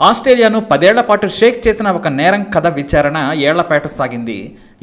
ఆస్ట్రేలియాను పదేళ్ళ పాటు షేక్ చేసిన ఒక నేరం కథ విచారణ ఏళ్ళపాటు సాగింది.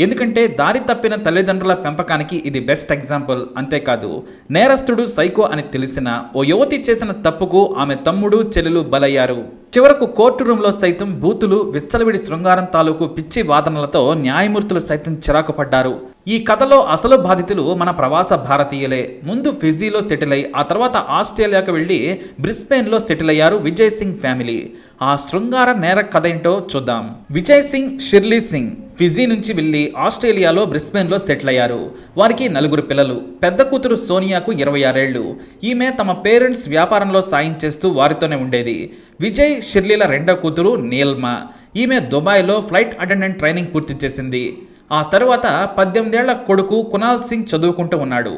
ఎందుకంటే దారి తప్పిన తల్లిదండ్రుల పెంపకానికి ఇది బెస్ట్ ఎగ్జాంపుల్. అంతేకాదు నేరస్తుడు సైకో అని తెలిసిన ఓ యువతి చేసిన తప్పుకు ఆమె తమ్ముడు చెల్లెలు బలయ్యారు. చివరకు కోర్టు రూంలో సైతం బూతులు విచ్చలవిడి శృంగారం తాలూకు పిచ్చి వాదనలతో న్యాయమూర్తులు సైతం చిరాకు పడ్డారు ఈ కథలో అసలు బాధితులు మన ప్రవాస భారతీయులే. ముందు ఫిజీలో సెటిల్ అయి ఆ తర్వాత ఆస్ట్రేలియాకు వెళ్ళి బ్రిస్బెయిన్లో సెటిల్ అయ్యారు విజయ్ సింగ్ ఫ్యామిలీ. ఆ శృంగార నేర కథ ఏంటో చూద్దాం. విజయ్ సింగ్ షిర్లీ సింగ్ ఫిజీ నుంచి వెళ్ళి ఆస్ట్రేలియాలో బ్రిస్బెయిన్లో సెటిల్ అయ్యారు. వారికి నలుగురు పిల్లలు. పెద్ద కూతురు సోనియాకు ఇరవై ఆరేళ్ళు ఈమె తమ పేరెంట్స్ వ్యాపారంలో సాయం చేస్తూ వారితోనే ఉండేది. విజయ్ షిర్లీల రెండో కూతురు నీల్మా. ఈమె దుబాయ్లో ఫ్లైట్ అటెండెంట్ ట్రైనింగ్ పూర్తి చేసింది. ఆ తరువాత పద్దెనిమిదేళ్ళ కొడుకు కునాల్ సింగ్ చదువుకుంటూ ఉన్నాడు.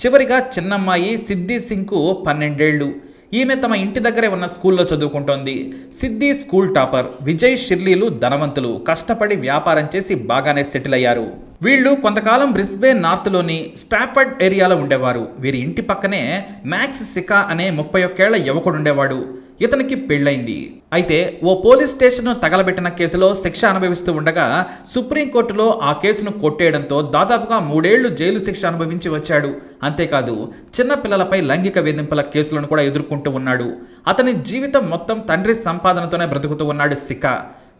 చివరిగా చిన్నమ్మాయి సిద్ధి సింగ్కు పన్నెండేళ్ళు. ఈమె తమ ఇంటి దగ్గరే ఉన్న స్కూల్లో చదువుకుంటోంది. సిద్ధి స్కూల్ టాపర్ విజయ్ షిర్లీలు ధనవంతులు. కష్టపడి వ్యాపారం చేసి బాగానే సెటిల్ అయ్యారు. వీళ్ళు కొంతకాలం బ్రిస్బే నార్త్లోని స్టాఫర్డ్ ఏరియాలో ఉండేవారు. వీరి ఇంటి పక్కనే మ్యాక్స్ సికా అనే ముప్పై ఒక్కేళ్ళ యువకుడు ఉండేవాడు. ఇతనికి పెళ్ళైంది అయితే ఓ పోలీస్ స్టేషన్ తగలబెట్టిన కేసులో శిక్ష అనుభవిస్తూ ఉండగా సుప్రీంకోర్టులో ఆ కేసును కొట్టేయడంతో దాదాపుగా మూడేళ్ళు జైలు శిక్ష అనుభవించి వచ్చాడు. అంతేకాదు చిన్నపిల్లలపై లైంగిక వేధింపుల కేసులను కూడా ఎదుర్కొంటూ ఉన్నాడు. అతని జీవితం మొత్తం తండ్రి సంపాదనతోనే బ్రతుకుతూ ఉన్నాడు సిక్క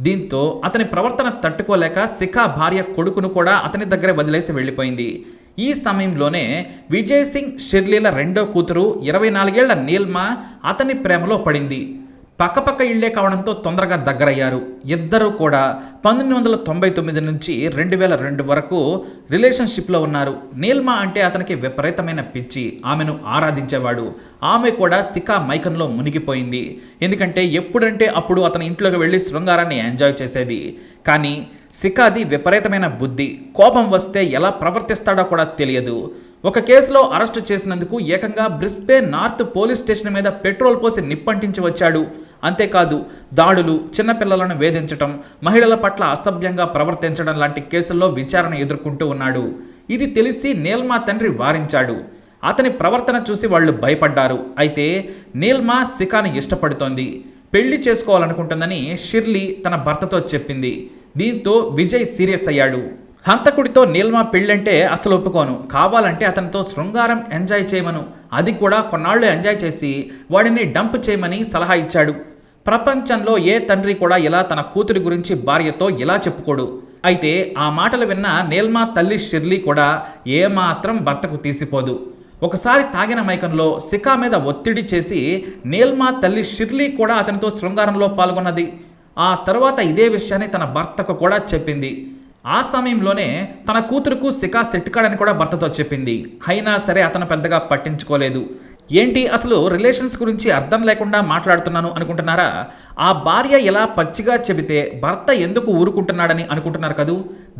దీంతో అతని ప్రవర్తన తట్టుకోలేక శిఖా భార్య కొడుకును కూడా అతని దగ్గరే వదిలేసి వెళ్ళిపోయింది. ఈ సమయంలోనే విజయ్ సింగ్ షిర్లీల రెండో కూతురు ఇరవై నాలుగేళ్ళ నీల్మా అతని ప్రేమలో పడింది. పక్కపక్క ఇళ్ళే కావడంతో తొందరగా దగ్గరయ్యారు. ఇద్దరూ కూడా పంతొమ్మిది వందల తొంభై తొమ్మిది నుంచి రెండు వేల రెండు వరకు రిలేషన్షిప్లో ఉన్నారు. నీల్మా అంటే అతనికి విపరీతమైన పిచ్చి. ఆమెను ఆరాధించేవాడు. ఆమె కూడా సికా మైకంలో మునిగిపోయింది. ఎందుకంటే ఎప్పుడంటే అప్పుడు అతని ఇంట్లోకి వెళ్ళి శృంగారాన్ని ఎంజాయ్ చేసేది. కానీ సికాది విపరీతమైన బుద్ధి. కోపం వస్తే ఎలా ప్రవర్తిస్తాడో కూడా తెలియదు. ఒక కేసులో అరెస్టు చేసినందుకు ఏకంగా బ్రిస్బే నార్త్ పోలీస్ స్టేషన్ మీద పెట్రోల్ పోసి నిప్పంటించి వచ్చాడు. అంతేకాదు దాడులు చిన్నపిల్లలను వేధించటం మహిళల పట్ల అసభ్యంగా ప్రవర్తించడం లాంటి కేసుల్లో విచారణ ఎదుర్కొంటూ ఉన్నాడు. ఇది తెలిసి నీల్మా తండ్రి వారించాడు. అతని ప్రవర్తన చూసి వాళ్ళు భయపడ్డారు. అయితే నీల్మా సికాని ఇష్టపడుతోంది. పెళ్ళి చేసుకోవాలనుకుంటుందని షిర్లీ తన భర్తతో చెప్పింది. దీంతో విజయ్ సీరియస్ అయ్యాడు. హంతకుడితో నీల్మా పెళ్ళంటే అసలు ఒప్పుకోను. కావాలంటే అతనితో శృంగారం ఎంజాయ్ చేయమను. అది కూడా కొన్నాళ్ళు ఎంజాయ్ చేసి వాడిని డంప్ చేయమని సలహా ఇచ్చాడు. ప్రపంచంలో ఏ తండ్రి కూడా ఇలా తన కూతురి గురించి భార్యతో ఇలా చెప్పుకోడు. అయితే ఆ మాటలు విన్న నీల్మా తల్లి షిర్లీ కూడా ఏమాత్రం భర్తకు తీసిపోదు. ఒకసారి తాగిన మైకంలో సికా మీద ఒత్తిడి చేసి నీల్మా తల్లి షిర్లీ కూడా అతనితో శృంగారంలో పాల్గొన్నది. ఆ తర్వాత ఇదే విషయాన్ని తన భర్తకు కూడా చెప్పింది. ఆ సమయంలోనే తన కూతురుకు సికా సెట్కాడని కూడా భర్తతో చెప్పింది. అయినా సరే అతను పెద్దగా పట్టించుకోలేదు. ఏంటి అసలు రిలేషన్స్ గురించి అర్థం లేకుండా మాట్లాడుతున్నాను అనుకుంటున్నారా? ఆ భార్య ఎలా పచ్చిగా చెబితే భర్త ఎందుకు ఊరుకుంటున్నాడని అనుకుంటున్నారు కదూ?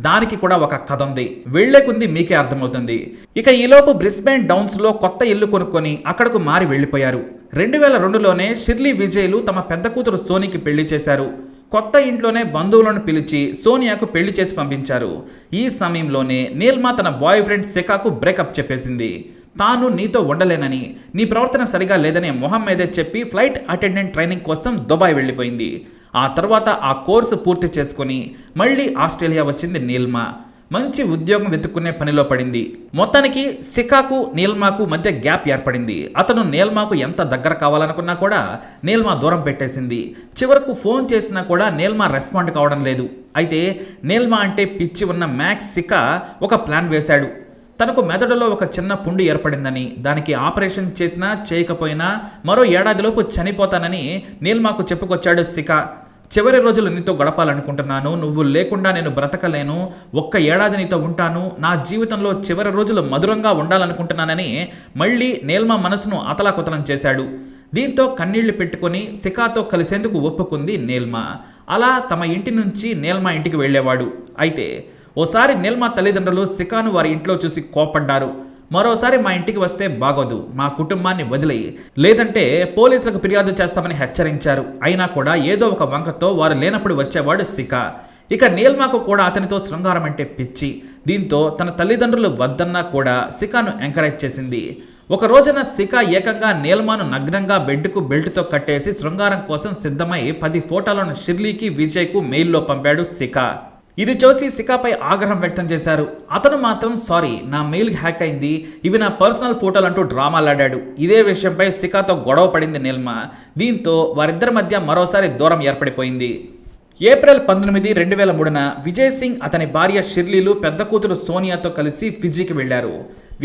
దానికి కూడా ఒక కథ ఉంది. వెళ్ళేకుంది మీకే అర్థమవుతుంది. ఇక ఈలోపు బ్రిస్బెన్ డౌన్స్లో కొత్త ఇల్లు కొనుక్కొని అక్కడకు మారి వెళ్ళిపోయారు. రెండు వేల రెండులోనే షిర్లీ విజయ్లు తమ పెద్ద కూతురు సోనీకి పెళ్ళి చేశారు. కొత్త ఇంట్లోనే బంధువులను పిలిచి సోనియాకు పెళ్ళి చేసి పంపించారు. ఈ సమయంలోనే నీల్మా తన బాయ్ ఫ్రెండ్ శిఖాకు బ్రేకప్ చెప్పేసింది. తాను నీతో ఉండలేనని నీ ప్రవర్తన సరిగా లేదని మొహం మీదే చెప్పి ఫ్లైట్ అటెండెంట్ ట్రైనింగ్ కోసం దుబాయ్ వెళ్ళిపోయింది. ఆ తర్వాత ఆ కోర్సు పూర్తి చేసుకుని మళ్ళీ ఆస్ట్రేలియా వచ్చింది నీల్మా. మంచి ఉద్యోగం వెతుక్కునే పనిలో పడింది. మొత్తానికి సికాకు నీల్మాకు మధ్య గ్యాప్ ఏర్పడింది. అతను నీల్మాకు ఎంత దగ్గర కావాలనుకున్నా కూడా నీల్మా దూరం పెట్టేసింది. చివరకు ఫోన్ చేసినా కూడా నీల్మా రెస్పాండ్ కావడం లేదు. అయితే నీల్మా అంటే పిచ్చి ఉన్న మ్యాక్స్ సికా ఒక ప్లాన్ వేశాడు. తనకు మెదడులో ఒక చిన్న పుండు ఏర్పడిందని దానికి ఆపరేషన్ చేసినా చేయకపోయినా మరో ఏడాదిలోపు చనిపోతానని నీల్మాకు చెప్పుకొచ్చాడు సికా చివరి రోజులు నీతో గడపాలనుకుంటున్నాను నువ్వు లేకుండా నేను బ్రతకలేను ఒక్క ఏడాది నీతో ఉంటాను నా జీవితంలో చివరి రోజులు మధురంగా ఉండాలనుకుంటున్నానని మళ్ళీ నేల్మా మనసును అతలాకుతలం చేశాడు. దీంతో కన్నీళ్ళు పెట్టుకొని శిఖాతో కలిసేందుకు ఒప్పుకుంది నేల్మా. అలా తమ ఇంటి నుంచి నేల్మా ఇంటికి వెళ్ళేవాడు. అయితే ఓసారి నిల్మా తల్లిదండ్రులు సికాను వారి ఇంట్లో చూసి కోపడ్డారు. మరోసారి మా ఇంటికి వస్తే బాగోదు. మా కుటుంబాన్ని వదిలి లేదంటే పోలీసులకు ఫిర్యాదు చేస్తామని హెచ్చరించారు. అయినా కూడా ఏదో ఒక వంకతో వారు లేనప్పుడు వచ్చేవాడు సికా. ఇక నీల్మాకు కూడా అతనితో శృంగారం అంటే పిచ్చి. దీంతో తన తల్లిదండ్రులు వద్దన్నా కూడా సికాను ఎంకరేజ్ చేసింది. ఒక రోజున సికా ఏకంగా నీల్మాను నగ్నంగా బెడ్కు బెల్ట్తో కట్టేసి శృంగారం కోసం సిద్ధమై పది ఫోటోలను షిర్లీకి విజయ్కు మెయిల్లో పంపాడు సికా. ఇది చూసి శిఖాపై ఆగ్రహం వ్యక్తం చేశారు. అతను మాత్రం సారీ నా మెయిల్ హ్యాక్ అయింది. ఇవి నా పర్సనల్ ఫోటోలు అంటూ డ్రామాలాడాడు ఇదే విషయంపై శిఖాతో గొడవ పడింది నిల్మ. దీంతో వారిద్దరి మధ్య మరోసారి దూరం ఏర్పడిపోయింది. ఏప్రిల్ పంతొమ్మిది రెండు వేల మూడున విజయ్ సింగ్ అతని భార్య షిర్లీలు పెద్ద కూతురు సోనియాతో కలిసి ఫిజీకి వెళ్ళారు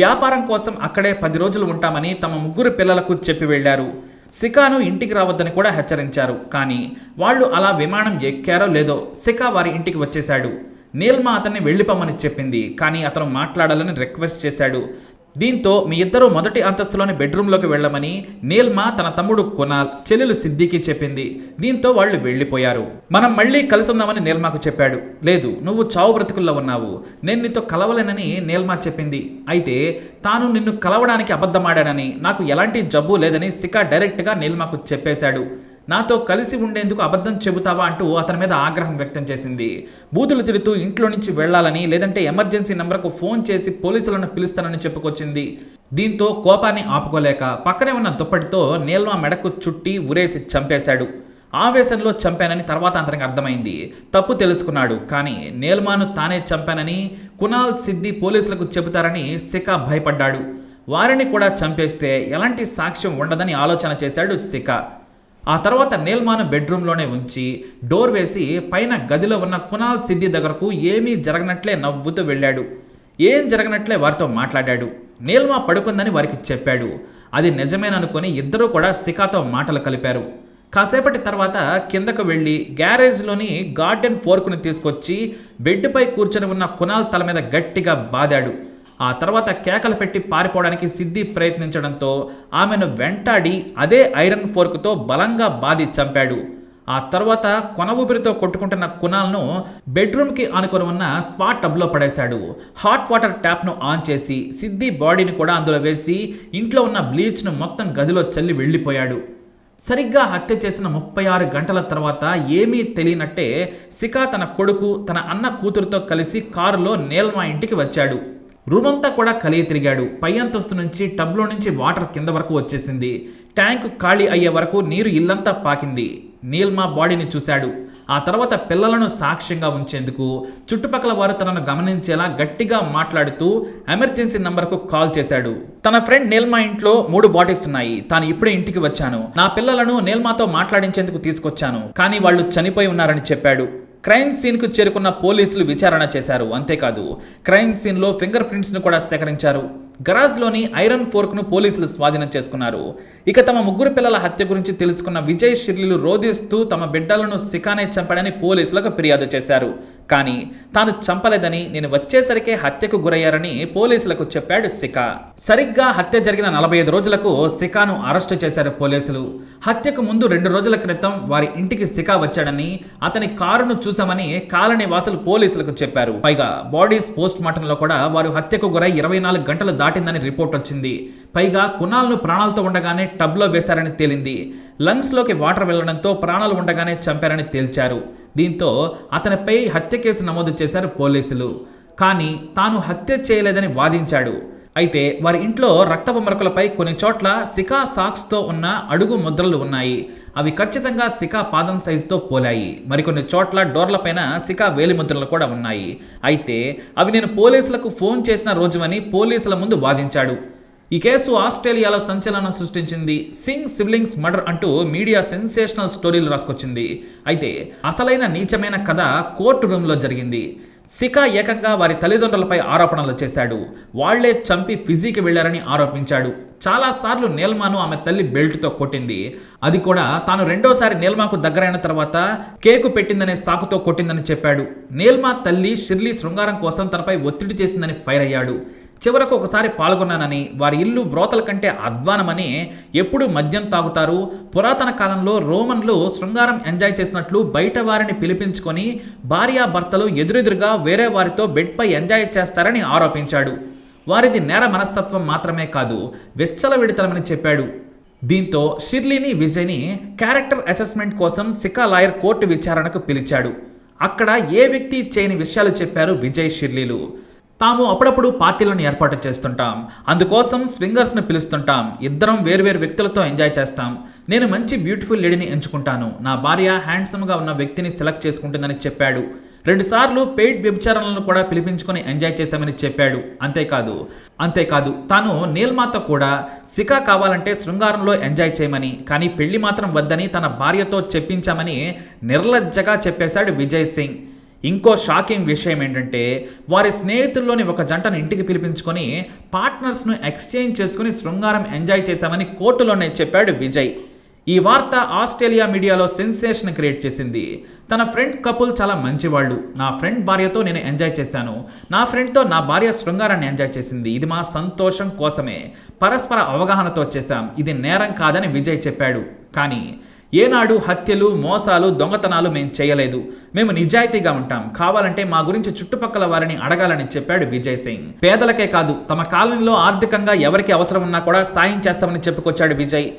వ్యాపారం కోసం అక్కడే పది రోజులు ఉంటామని తమ ముగ్గురు పిల్లలకు చెప్పి వెళ్ళారు సికాను ఇంటికి రావద్దని కూడా హెచ్చరించారు. కానీ వాళ్ళు అలా విమానం ఎక్కారో లేదో సికా వారి ఇంటికి వచ్చేశాడు. నీల్మా అతన్ని వెళ్ళిపోమని చెప్పింది. కానీ అతను మాట్లాడాలని రిక్వెస్ట్ చేశాడు. దీంతో మీ ఇద్దరు మొదటి అంతస్తులోని బెడ్రూమ్లోకి వెళ్ళమని నీల్మా తన తమ్ముడు కునాల్ చెల్లెలు సిద్దికి చెప్పింది. దీంతో వాళ్ళు వెళ్ళిపోయారు. మనం మళ్ళీ కలుసుందామని నీల్మాకు చెప్పాడు. లేదు నువ్వు చావు బ్రతుకుల్లో ఉన్నావు. నేను నీతో కలవలేనని నీల్మా చెప్పింది. అయితే తాను నిన్ను కలవడానికి అబద్ధమాడానని నాకు ఎలాంటి జబ్బు లేదని సికా డైరెక్ట్గా నీల్మాకు చెప్పేశాడు. నాతో కలిసి ఉండేందుకు అబద్ధం చెబుతావా అంటూ అతని మీద ఆగ్రహం వ్యక్తం చేసింది. బూతులు తిడుతూ ఇంట్లో నుంచి వెళ్ళాలని లేదంటే ఎమర్జెన్సీ నెంబర్కు ఫోన్ చేసి పోలీసులను పిలుస్తానని చెప్పుకొచ్చింది. దీంతో కోపాన్ని ఆపుకోలేక పక్కనే ఉన్న దుప్పటితో నీల్మా మెడకు చుట్టి ఉరేసి చంపేశాడు. ఆవేశంలో చంపానని తర్వాత అతనికి అర్థమైంది. తప్పు తెలుసుకున్నాడు కానీ నేల్మాను తానే చంపానని కునాల్ సిద్ది పోలీసులకు చెబుతారని శిఖ భయపడ్డాడు. వారిని కూడా చంపేస్తే ఎలాంటి సాక్ష్యం ఉండదని ఆలోచన చేశాడు శిఖ ఆ తర్వాత నీల్మాను బెడ్రూమ్లోనే ఉంచి డోర్ వేసి పైన గదిలో ఉన్న కునాల్ సిద్ధి దగ్గరకు ఏమీ జరగనట్లే నవ్వుతూ వెళ్ళాడు. ఏం జరగనట్లే వారితో మాట్లాడాడు. నీల్మా పడుకుందని వారికి చెప్పాడు. అది నిజమేననుకొని ఇద్దరూ కూడా శిఖాతో మాటలు కలిపారు. కాసేపటి తర్వాత కిందకు వెళ్ళి గ్యారేజ్లోని గార్డెన్ ఫోర్కుని తీసుకొచ్చి బెడ్పై కూర్చొని ఉన్న కునాల్ తల మీద గట్టిగా బాదాడు. ఆ తర్వాత కేకలు పెట్టి పారిపోవడానికి సిద్ధి ప్రయత్నించడంతో ఆమెను వెంటాడి అదే ఐరన్ ఫోర్కుతో బలంగా బాధి చంపాడు. ఆ తర్వాత కొన ఊపిరితో కొట్టుకుంటున్న కునాల్ను బెడ్రూమ్కి ఆనుకొని ఉన్న స్పాట్ టబ్లో పడేశాడు. హాట్ వాటర్ ట్యాప్ను ఆన్ చేసి సిద్ధి బాడీని కూడా అందులో వేసి ఇంట్లో ఉన్న బ్లీచ్ను మొత్తం గదిలో చల్లి వెళ్ళిపోయాడు. సరిగ్గా హత్య చేసిన ముప్పై ఆరు గంటల తర్వాత ఏమీ తెలియనట్టే సికా తన కొడుకు తన అన్న కూతురుతో కలిసి కారులో నేల్మా ఇంటికి వచ్చాడు. రూమంతా కూడా కలిగి తిరిగాడు. పై అంతస్తు నుంచి టబ్లో నుంచి వాటర్ కింద వరకు వచ్చేసింది. ట్యాంక్ ఖాళీ అయ్యే వరకు నీరు ఇల్లంతా పాకింది. నీల్మా బాడీని చూశాడు. ఆ తర్వాత పిల్లలను సాక్ష్యంగా ఉంచేందుకు చుట్టుపక్కల వారు తనను గమనించేలా గట్టిగా మాట్లాడుతూ ఎమర్జెన్సీ నంబర్కు కాల్ చేశాడు. తన ఫ్రెండ్ నీల్మా ఇంట్లో మూడు బాటిల్స్ ఉన్నాయి. తాను ఇప్పుడే ఇంటికి వచ్చాను. నా పిల్లలను నీల్మాతో మాట్లాడించేందుకు తీసుకొచ్చాను. కానీ వాళ్ళు చనిపోయి ఉన్నారని చెప్పాడు. క్రైమ్ సీన్కు చేరుకున్న పోలీసులు విచారణ చేశారు. అంతేకాదు క్రైమ్ సీన్లో ఫింగర్ ప్రింట్స్ను కూడా సేకరించారు. గరాజ్లోని ఐరన్ ఫోర్క్ను పోలీసులు స్వాధీనం చేసుకున్నారు. ఇక తమ ముగ్గురు పిల్లల హత్య గురించి తెలుసుకున్న విజయ్ షిర్లీలు రోధిస్తూ తమ బిడ్డలను సికానే చంపాడని పోలీసులకు ఫిర్యాదు చేశారు. కానీ తాను చంపలేదని నేను వచ్చేసరికే హత్యకు గురయ్యారని పోలీసులకు చెప్పాడు సికా. సరిగ్గా హత్య జరిగిన నలభై ఐదు రోజులకు సికాను అరెస్టు చేశారు పోలీసులు. హత్యకు ముందు రెండు రోజుల క్రితం వారి ఇంటికి సికా వచ్చాడని అతని కారును చూశామని కాలనీ వాసులు పోలీసులకు చెప్పారు. పైగా బాడీస్ పోస్ట్ మార్టంలో కూడా వారు హత్యకు గురై ఇరవై నాలుగు గంటలు దాటిందని రిపోర్ట్ వచ్చింది. పైగా కునాల్ను ప్రాణాలతో ఉండగానే టబ్లో వేశారని తేలింది. లంగ్స్లోకి వాటర్ వెళ్ళడంతో ప్రాణాలు ఉండగానే చంపారని తేల్చారు. దీంతో అతనిపై హత్య కేసు నమోదు చేశారు పోలీసులు. కానీ తాను హత్య చేయలేదని వాదించాడు. అయితే వారి ఇంట్లో రక్తపు మరకలపై కొన్ని చోట్ల సికా సాక్స్తో ఉన్న అడుగు ముద్రలు ఉన్నాయి. అవి ఖచ్చితంగా సికా పాదం సైజుతో పోలాయి. మరికొన్ని చోట్ల డోర్లపైన సికా వేలి ముద్రలు కూడా ఉన్నాయి. అయితే అవి నేను పోలీసులకు ఫోన్ చేసిన రోజువని పోలీసుల ముందు వాదించాడు. ఈ కేసు ఆస్ట్రేలియాలో సంచలనం సృష్టించింది. సింగ్ సిబ్లింగ్స్ మర్డర్ అంటూ మీడియా సెన్సేషనల్ స్టోరీలు రాసుకొచ్చింది. అయితే అసలైన నీచమైన కథ కోర్టు రూమ్లో జరిగింది. సికా ఏకంగా వారి తల్లిదండ్రులపై ఆరోపణలు చేశాడు. వాళ్ళే చంపి ఫిజీకి వెళ్ళారని ఆరోపించాడు. చాలాసార్లు నీల్మాను ఆమె తల్లి బెల్ట్తో కొట్టింది. అది కూడా తాను రెండోసారి నీల్మాకు దగ్గరైన తర్వాత కేకు పెట్టిందనే సాకుతో కొట్టిందని చెప్పాడు. నీల్మా తల్లి షిర్లీ శృంగారం కోసం తనపై ఒత్తిడి చేసిందని ఫైర్ అయ్యాడు. చివరకు ఒకసారి పాల్గొన్నానని వారి ఇల్లు బ్రోతల కంటే అధ్వానమని ఎప్పుడు మద్యం తాగుతారు? పురాతన కాలంలో రోమన్లు శృంగారం ఎంజాయ్ చేసినట్లు బయట వారిని పిలిపించుకొని భార్యాభర్తలు ఎదురెదురుగా వేరే వారితో బెడ్పై ఎంజాయ్ చేస్తారని ఆరోపించాడు. వారిది నేర మనస్తత్వం మాత్రమే కాదు వెచ్చల విడతలమని చెప్పాడు. దీంతో షిర్లీని విజయ్ని క్యారెక్టర్ అసెస్మెంట్ కోసం సికా లాయర్ కోర్టు విచారణకు పిలిచాడు. అక్కడ ఏ వ్యక్తి చేయని విషయాలు చెప్పారు విజయ్ షిర్లీలు? తాము అప్పుడప్పుడు పార్టీలను ఏర్పాటు చేస్తుంటాం. అందుకోసం స్వింగర్స్ని పిలుస్తుంటాం. ఇద్దరం వేరువేరు వ్యక్తులతో ఎంజాయ్ చేస్తాం. నేను మంచి బ్యూటిఫుల్ లేడీని ఎంచుకుంటాను. నా భార్య హ్యాండ్సమ్గా ఉన్న వ్యక్తిని సెలెక్ట్ చేసుకుంటుందని చెప్పాడు. రెండుసార్లు పెయిడ్ వ్యభిచారాలను కూడా పిలిపించుకొని ఎంజాయ్ చేశామని చెప్పాడు. అంతేకాదు అంతేకాదు తాను నీల్మాత కూడా సికా కావాలంటే శృంగారంలో ఎంజాయ్ చేయమని కానీ పెళ్ళి మాత్రం వద్దని తన భార్యతో చెప్పించామని నిర్లజ్జగా చెప్పేశాడు విజయ్ సింగ్. ఇంకో షాకింగ్ విషయం ఏంటంటే వారి స్నేహితుల్లోని ఒక జంటను ఇంటికి పిలిపించుకొని పార్ట్నర్స్ను ఎక్స్చేంజ్ చేసుకుని శృంగారం ఎంజాయ్ చేశామని కోర్టులోనే చెప్పాడు విజయ్. ఈ వార్త ఆస్ట్రేలియా మీడియాలో సెన్సేషన్ క్రియేట్ చేసింది. తన ఫ్రెండ్ కపుల్ చాలా మంచివాళ్ళు. నా ఫ్రెండ్ భార్యతో నేను ఎంజాయ్ చేశాను. నా ఫ్రెండ్తో నా భార్య శృంగారాన్ని ఎంజాయ్ చేసింది. ఇది మా సంతోషం కోసమే. పరస్పర అవగాహనతో చేశాం. ఇది నేరం కాదని విజయ్ చెప్పాడు. కానీ ఏనాడు హత్యలు మోసాలు దొంగతనాలు మేము చేయలేదు. మేము నిజాయితీగా ఉంటాం. కావాలంటే మా గురించి చుట్టుపక్కల వారిని అడగాలని చెప్పాడు విజయ్ సింగ్. పేదలకే కాదు తమ కాలనీలో ఆర్థికంగా ఎవరికి అవసరం ఉన్నా కూడా సాయం చేస్తామని చెప్పుకొచ్చాడు విజయ్.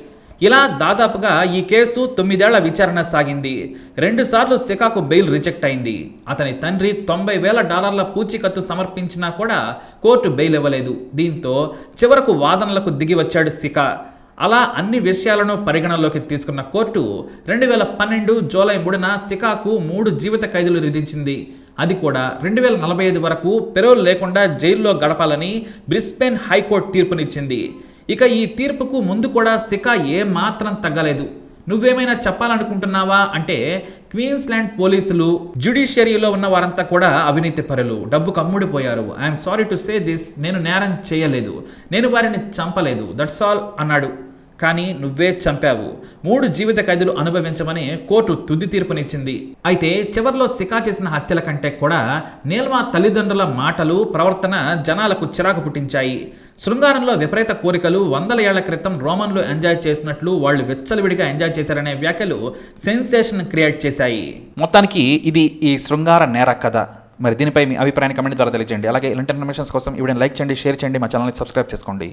ఇలా దాదాపుగా ఈ కేసు తొమ్మిదేళ్ళ విచారణ సాగింది. రెండుసార్లు సికాకు బెయిల్ రిజెక్ట్ అయింది. అతని తండ్రి తొంభై వేల డాలర్ల పూచీకత్తు సమర్పించినా కూడా కోర్టు బెయిల్ ఇవ్వలేదు. దీంతో చివరకు వాదనలకు దిగి వచ్చాడు సికా. అలా అన్ని విషయాలను పరిగణనలోకి తీసుకున్న కోర్టు రెండు వేల పన్నెండు జూలై మూడున సికాకు మూడు జీవిత ఖైదులు విధించింది అది కూడా రెండు వేల నలభై ఐదు వరకు పెరోల్ లేకుండా జైల్లో గడపాలని బ్రిస్బెన్ హైకోర్టు తీర్పునిచ్చింది. ఇక ఈ తీర్పుకు ముందు కూడా సికా ఏమాత్రం తగ్గలేదు. నువ్వేమైనా చెప్పాలనుకుంటున్నావా అంటే క్వీన్స్లాండ్ పోలీసులు జ్యుడిషియరీలో ఉన్న వారంతా కూడా అవినీతి పరులు. డబ్బుకు అమ్ముడిపోయారు I'm sorry to say this నేను నేరం చేయలేదు. నేను వారిని చంపలేదు. దట్స్ ఆల్ అన్నాడు. కానీ నువ్వే చంపావు. మూడు జీవిత ఖైదులు అనుభవించమని కోర్టు తుది తీర్పునిచ్చింది. అయితే చివర్లో సికా చేసిన హత్యల కంటే కూడా నీల్మా తల్లిదండ్రుల మాటలు ప్రవర్తన జనాలకు చిరాకు పుట్టించాయి. శృంగారంలో విపరీత కోరికలు వందల ఏళ్ళ క్రితం రోమన్లు ఎంజాయ్ చేసినట్లు వాళ్ళు విచ్చలవిడిగా ఎంజాయ్ చేశారనే వ్యాఖ్యలు సెన్సేషన్ క్రియేట్ చేశాయి. మొత్తానికి ఇది ఈ శృంగార నేర కథ. మరి దీనిపై మీ అభిప్రాయాన్ని కమెంట్ ద్వారా తెలియజేయండి. అలాగే ఇలాంటి ఇన్ఫర్మేషన్స్ కోసం ఇవి లైక్ చేయండి షేర్ చేయండి మా ఛానల్ని సబ్స్క్రైబ్ చేసుకోండి.